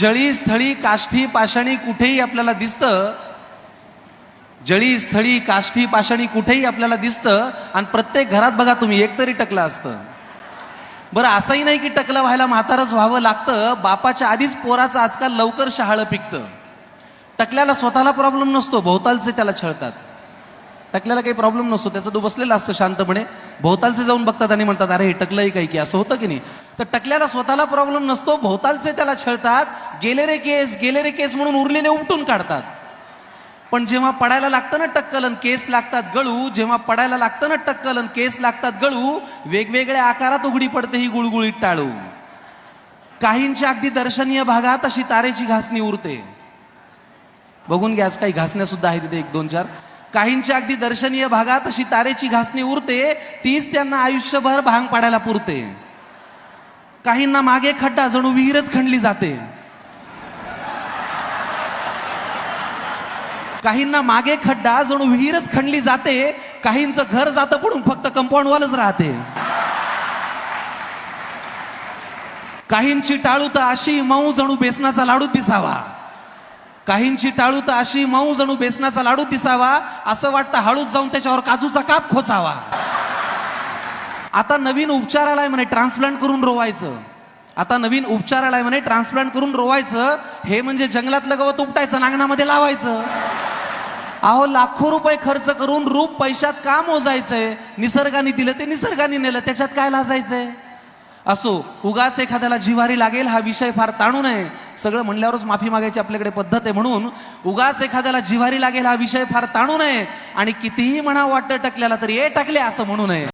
जळी स्थळी काष्ठी पाषाणी कुठेही आपल्याला दिसतं. जळी स्थळी काष्ठी पाषाणी कुठेही आपल्याला दिसतं. आणि प्रत्येक घरात बघा तुम्ही एकतरी टकलं असतं. बरं असंही नाही की टकलं व्हायला म्हातारच व्हावं लागतं. बापाच्या आधीच पोराचं आजकाल लवकर शहाळं पिकतं. टकल्याला स्वतःला प्रॉब्लेम नसतो भोवतालचे त्याला छळतात. टकल्याला काही प्रॉब्लेम नसतो त्याचं तो बसलेला असतं शांतपणे. भोवतालचे जाऊन बघतात आणि म्हणतात अरे हे टकलंही काही की असं होतं की नाही? तर टकल्याला स्वतःला प्रॉब्लेम नसतो भोवतालचे त्याला छळतात. गेले रे केस गेले रे केस म्हणून उरलेले उपटून काढतात. पण जेव्हा पडायला लागतं ना टक्कल आणि केस लागतात गळू जेव्हा पडायला लागतं ना टक्कल आणि केस लागतात गळू वेगवेगळ्या आकारात उघडी पडते ही गुळगुळीत टाळू. काहींच्या अगदी दर्शनीय भागात अशी तारेची घासणी उरते. बघून घ्या काही घासण्या सुद्धा आहेत तिथे एक दोन चार. काहींच्या अगदी दर्शनीय भागात अशी तारेची घासणी उरते तीच त्यांना आयुष्यभर भांग पाडायला पुरते. काहींना मागे खड्डा जणू विहीरच खणली जाते. काहींना मागे खड्डा जणू विहीरच खणली जाते काहींचं घर जातं पडून फक्त कंपाऊंडवालच राहते. काहींची टाळू तर अशी मऊ जणू बेसनाचा लाडू दिसावा. काहींची टाळू तर अशी मऊ जणू बेसनाचा लाडू दिसावा असं वाटतं हळूच जाऊन त्याच्यावर काजूचा काप खोचावा. आता नवीन उपचार आलाय म्हणे ट्रान्सप्लांट करून रोवायचं. आता नवीन उपचार आलाय म्हणे ट्रान्सप्लांट करून रोवायचं हे म्हणजे जंगलातलं गवत उपटायचं नांगणामध्ये लावायचं. अहो लाखो रुपये खर्च करून रूप पैशात का मोजायचंय? निसर्गाने दिलं ते निसर्गाने नेलं त्याच्यात काय लाजायचंय? असो उगाच एखाद्याला जिवारी लागेल हा विषय फार ताणू नये. सगळं म्हणल्यावरच माफी मागायची आपल्याकडे पद्धत आहे म्हणून उगाच एखाद्याला जिवारी लागेल हा विषय फार ताणू नये आणि कितीही म्हणा वाटतं टकल्याला तरी ए टाकले असं म्हणू नये.